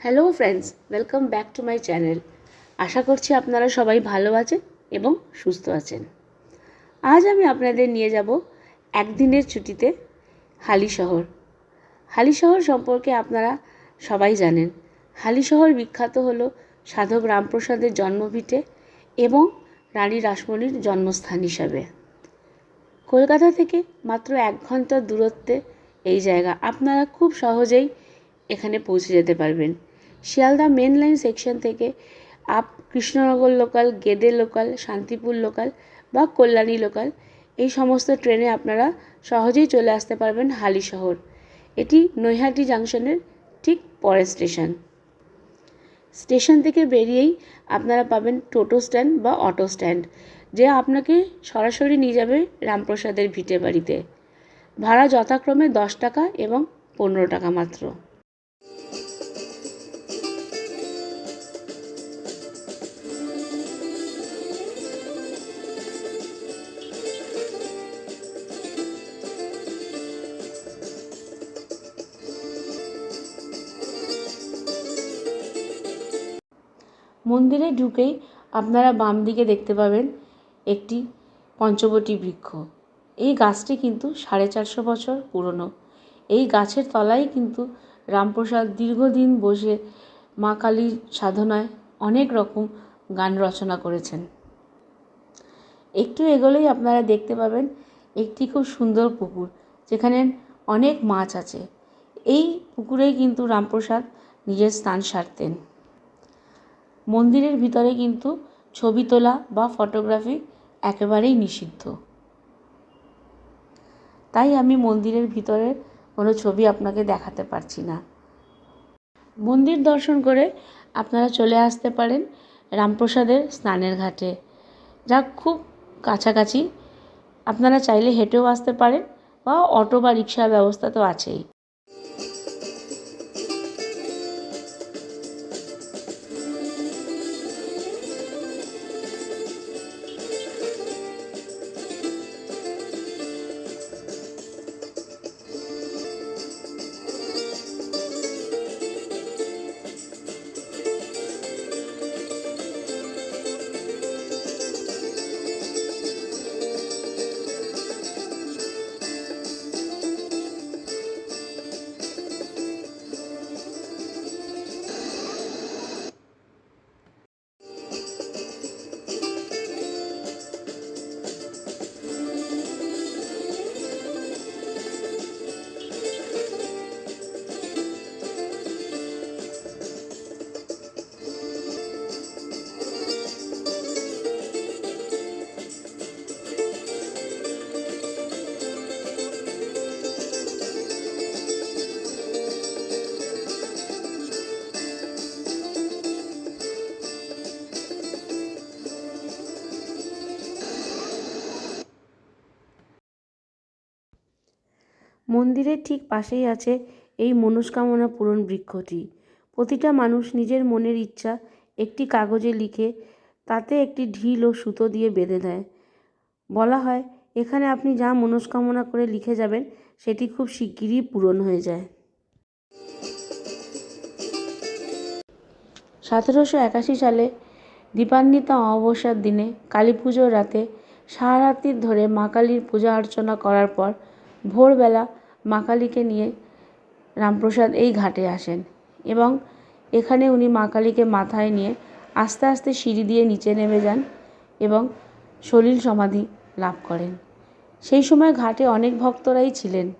Hello friends welcome back to my channel আশা করছি আপনারা সবাই ভালো আছেন এবং সুস্থ আছেন। আজ আমি আপনাদের নিয়ে যাব একদিনের ছুটিতে হালি শহর। হালি শহর সম্পর্কে আপনারা সবাই জানেন। হালি শহর বিখ্যাত হলো সাধক রামপ্রসাদের জন্মভিটে এবং রানী রাসমণির জন্মস্থান হিসাবে। কলকাতা থেকে মাত্র এক ঘণ্টার দূরত্বে এই জায়গা। আপনারা খুব সহজেই এখানে পৌঁছে যেতে পারবেন। শিয়ালদা মেন লাইন সেকশন থেকে up Krishnanagar local Gede local Shantipur local বা কল্যাণী লোকাল এই সমস্ত ট্রেনে আপনারা সহজেই চলে আসতে পারবেন হালি শহর। এটি নৈহাটি জাংশনের ঠিক পরের স্টেশন স্টেশন থেকে বেরিয়েই আপনারা পাবেন টোটো স্ট্যান্ড বা অটো স্ট্যান্ড যে আপনাকে সরাসরি নিয়ে যাবে রামপ্রসাদের ভিটে বাড়িতে। ভাড়া যথাক্রমে দশ টাকা এবং পনেরো টাকা মাত্র। মন্দিরে ঢুকেই আপনারা বাম দিকে দেখতে পাবেন একটি পঞ্চবটী বৃক্ষ। এই গাছটি কিন্তু সাড়ে চারশো বছর পুরনো। এই গাছের তলায় কিন্তু রামপ্রসাদ দীর্ঘদিন বসে মা কালীর সাধনায় অনেক রকম গান রচনা করেছেন। একটু এগোলেই আপনারা দেখতে পাবেন একটি খুব সুন্দর পুকুর, যেখানে অনেক মাছ আছে। এই পুকুরেই কিন্তু রামপ্রসাদ নিজের স্থান সারতেন। মন্দিরের ভিতরে কিন্তু ছবি তোলা বা ফটোগ্রাফি একেবারেই নিষিদ্ধ। তাই আমি মন্দিরের ভিতরে কোনো ছবি আপনাকে দেখাতে পারছি না। মন্দির দর্শন করে আপনারা চলে আসতে পারেন রামপ্রসাদের স্নানের ঘাটে। যা খুব কাছাকাছি। আপনারা চাইলে হেঁটেও আসতে পারেন বা অটো বা রিক্সার ব্যবস্থা তো আছেই। মন্দিরের ঠিক পাশেই আছে এই মনস্কামনা পূরণ বৃক্ষটি। প্রতিটা মানুষ নিজের মনের ইচ্ছা একটি কাগজে লিখে তাতে একটি ঢিল ও সুতো দিয়ে বেঁধে দেয়। বলা হয়, এখানে আপনি যা মনস্কামনা করে লিখে যাবেন, সেটি খুব শিগগিরই পূরণ হয়ে যায়। সতেরোশো একাশি সালে দীপান্বিতা অমাবস্যার দিনে কালী পুজোর রাতে সারারাত্রির ধরে মা কালীর পূজা অর্চনা করার পর ভোরবেলা মা কালীকে নিয়ে রামপ্রসাদ এই ঘাটে আসেন এবং এখানে উনি মা কালীকে মাথায় নিয়ে আস্তে আস্তে সিঁড়ি দিয়ে নিচে নেমে যান এবং সলিল সমাধি লাভ করেন। সেই সময় ঘাটে অনেক ভক্তরাই ছিলেন।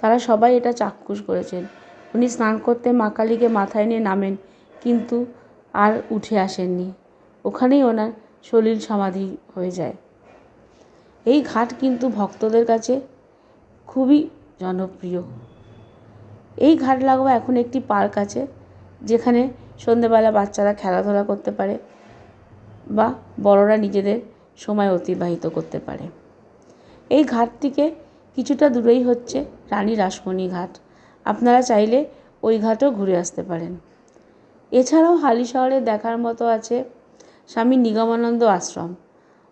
তারা সবাই এটা চাক্ষুষ করেছেন। উনি স্নান করতে মা কালীকে মাথায় নিয়ে নামেন, কিন্তু আর উঠে আসেননি। ওখানেই ওনার সলিল সমাধি হয়ে যায়। এই ঘাট কিন্তু ভক্তদের কাছে খুবই জনপ্রিয়। এই ঘাট লাগোয়া এখন একটি পার্ক আছে, যেখানে সন্ধেবেলা বাচ্চারা খেলাধুলা করতে পারে বা বড়রা নিজেদের সময় অতিবাহিত করতে পারে। এই ঘাটটিকে কিছুটা দূরেই হচ্ছে রানী রাসমণি ঘাট। আপনারা চাইলে ওই ঘাটও ঘুরে আসতে পারেন। এছাড়াও হালি শহরে দেখার মতো আছে স্বামী নিগমানন্দ আশ্রম।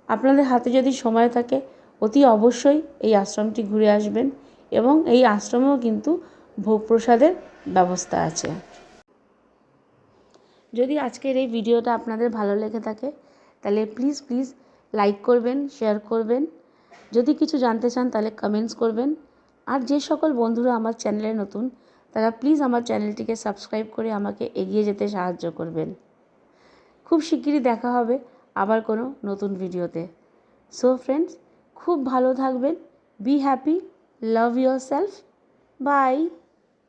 আপনাদের হাতে যদি সময় থাকে, অতি অবশ্যই এই আশ্রমটি ঘুরে আসবেন। এবং এই আশ্রমেও কিন্তু ভোগ প্রসাদের ব্যবস্থা আছে। যদি আজকের এই ভিডিওটা আপনাদের ভালো লেগে থাকে, তাহলে প্লিজ প্লিজ লাইক করবেন শেয়ার করবেন। যদি কিছু জানতে চান, তাহলে কমেন্টস করবেন। আর যে সকল বন্ধুরা আমার চ্যানেলে নতুন, তারা প্লিজ আমার চ্যানেলটিকে সাবস্ক্রাইব করে আমাকে এগিয়ে যেতে সাহায্য করবেন। খুব শিগগিরই দেখা হবে আবার কোনো নতুন ভিডিওতে। সো ফ্রেন্ডস খুব ভালো থাকবেন। Be happy love yourself. Bye.